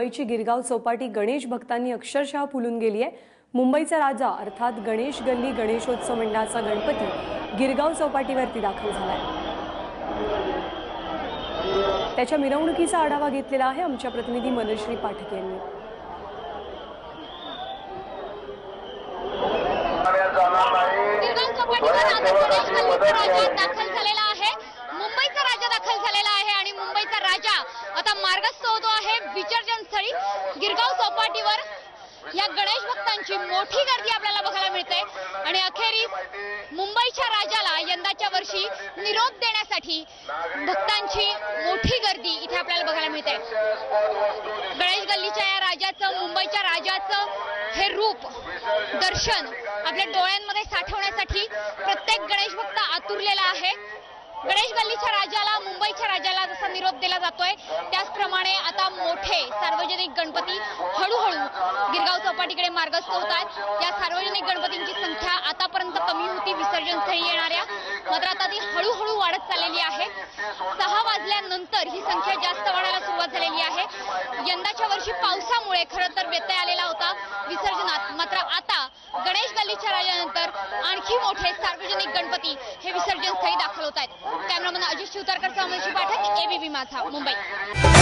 मुंबईची गिरगाव चौपाटी गणेश भक्तांनी अक्षरशः फुलून गेली आहे मुंबईचा राजा अर्थात गणेश गल्ली गणेशोत्सव मंडळाचा गणपती गिरगाव चौपाटीवरती दाखल झालाय. त्याच्या मिरवणुकीचा आढावा घेतलेला आहे आमच्या प्रतिनिधी मनश्री पाठक यांनी. राजा दाखल झालेला आहे. मुंबईचा राजा दाखल झालेला आहे. राजा. आता मार्गस्थ होतो आहे विसर्जन स्थळी गिरगाव चौपाटीवर. या गणेश भक्तांची मोठी गर्दी आपल्याला बघायला मिळते. आणि अखेरीस मुंबईच्या राजाला यंदाच्या वर्षी निरोप देण्यासाठी भक्तांची मोठी गर्दी इथे आपल्याला बघायला मिळते. गणेश गल्लीच्या या राजाचं मुंबईच्या राजाचं हे रूप दर्शन आपल्या डोळ्यांमध्ये साठवण प्रत्येक गणेश भक्त आतुरलेला आहे गणेश गल्लीच्या राजाला मुंबईच्या राजाला जसा निरोप दिला जातोय त्याचप्रमाणे आता मोठे सार्वजनिक गणपती हळूहळू गिरगाव चौपाटीकडे मार्गस्थ होत आहेत. या सार्वजनिक गणपतींची संख्या आतापर्यंत कमी होती विसर्जन स्थळी येणाऱ्या. मात्र आता ती हळूहळू वाढत चाललेली आहे. सहा वाजल्यानंतर ही संख्या जास्त वाढायला सुरुवात झालेली आहे. यंदाच्या वर्षी पावसामुळे खरं तर व्यत्यय आलेला होता विसर्जनात. मात्र आता गणेश गल्लीच्या आणखी मोठे सार्वजनिक गणपती हे विसर्जन स्थळी दाखल होत आहेत. कॅमेरामन अजित शिवतारकर सह मनशी पाठक एबीबी माझा मुंबई.